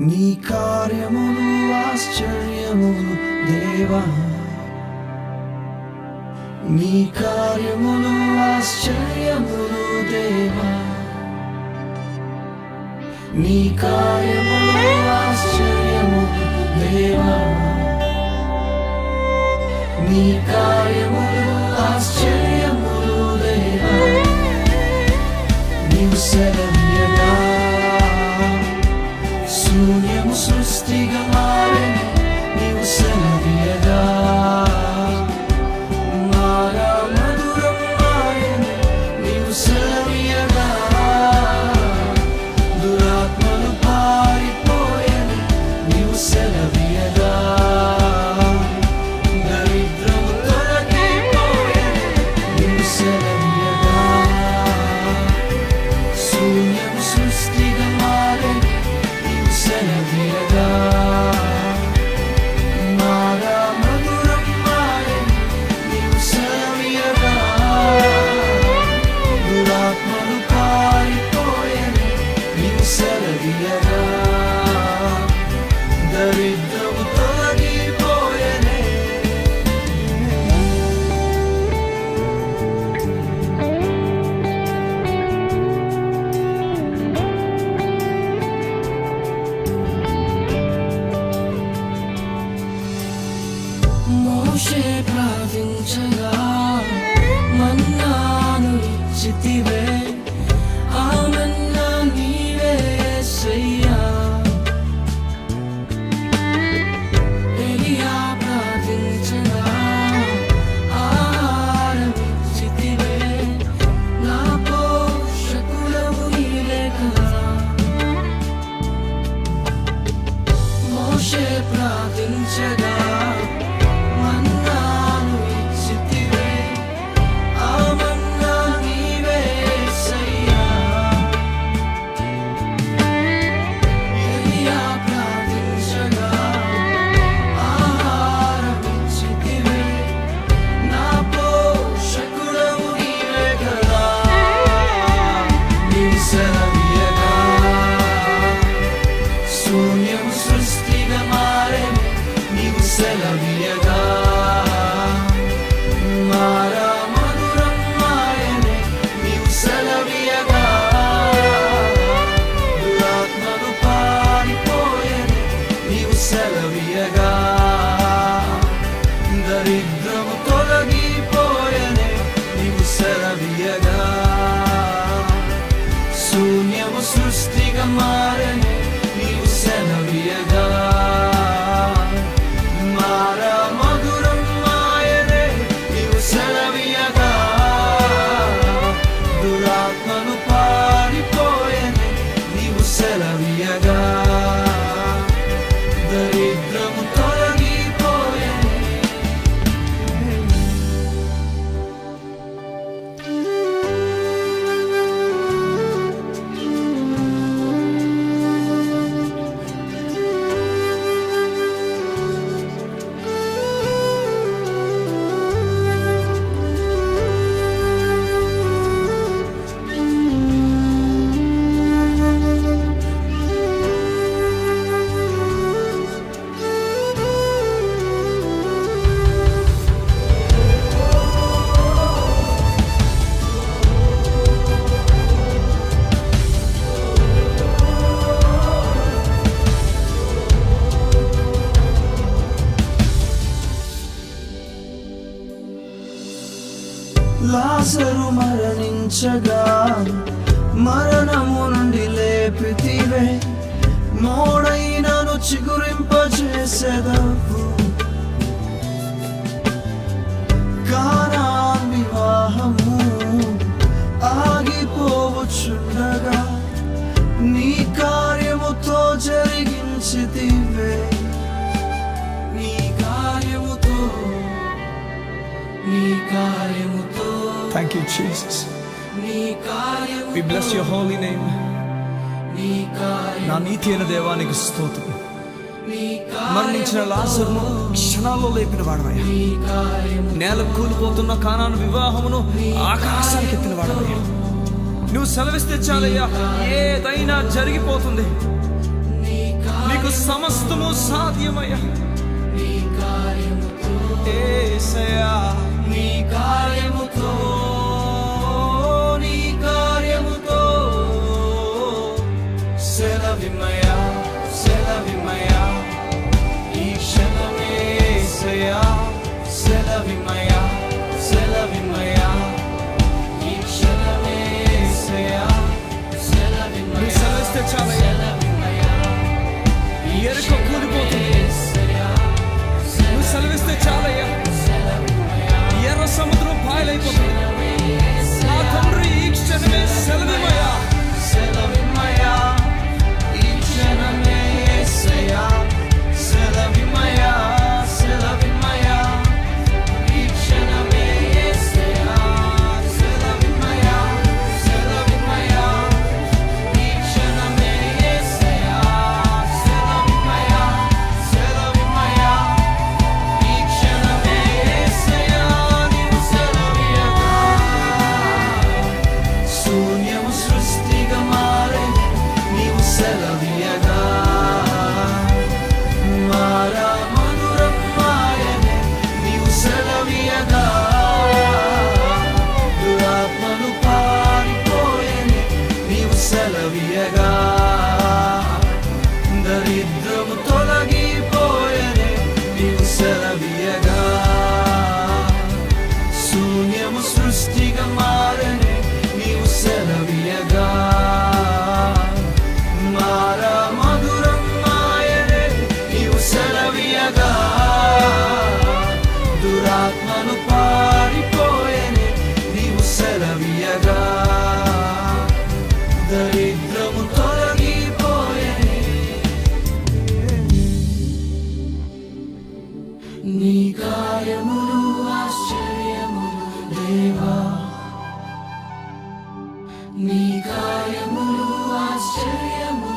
నీ కార్యములు ఆశ్చర్యములు దేవా. నీ కార్యములు ఆశ్చర్యములు దేవా. నీ కార్యములు ఆశ్చర్యములు దేవా. నీ కార్యములు ప్రార్థించగా സൃഷ്ടികന്മാരനെ నుండి లేపితివే మోడైనను చిగురింపజేసేదవు కానా వివాహము ఆగిపోవచ్చుండగా నీ కార్యముతో జరిగించితివే నీ కార్యముతో నీ కార్యముతో Jesus. నీ కార్యము We bless your holy name. నా నీతి అయిన దేవానికి స్తోత్రం. మరణించిన లాసరును క్షణాల్లో లేపిన వాడవయ్యా. నేల కూలిపోతున్న కానాను వివాహమును ఆకాశానికి ఎత్తిన వాడవయ్యా. నువ్వు సెలవిస్తే చాలయ్యా ఏదైనా జరిగిపోతుంది. నీకు సమస్తము సాధ్యమయ్యా. నీ కార్యముతో సెలవిమయా సెలవిమయా ఈ క్షణమే యేసయ్యా సెలవిమయా సెలవిమయా ఈ క్షణమే యేసయ్యా నువ్వు సెలవిమయా సెలవిస్తే చాలయ్యా సెలవిమయా ఈ ఎరుక కూలిపోతుంది. నువ్వు సెలవిస్తే చాలయ్యా. ఎర్ర సముద్రం పాయలైపోతుంది. నా తండ్రి ఈ క్షణమే సెలవిమయా నీ కార్యములు ఆశ్చర్యము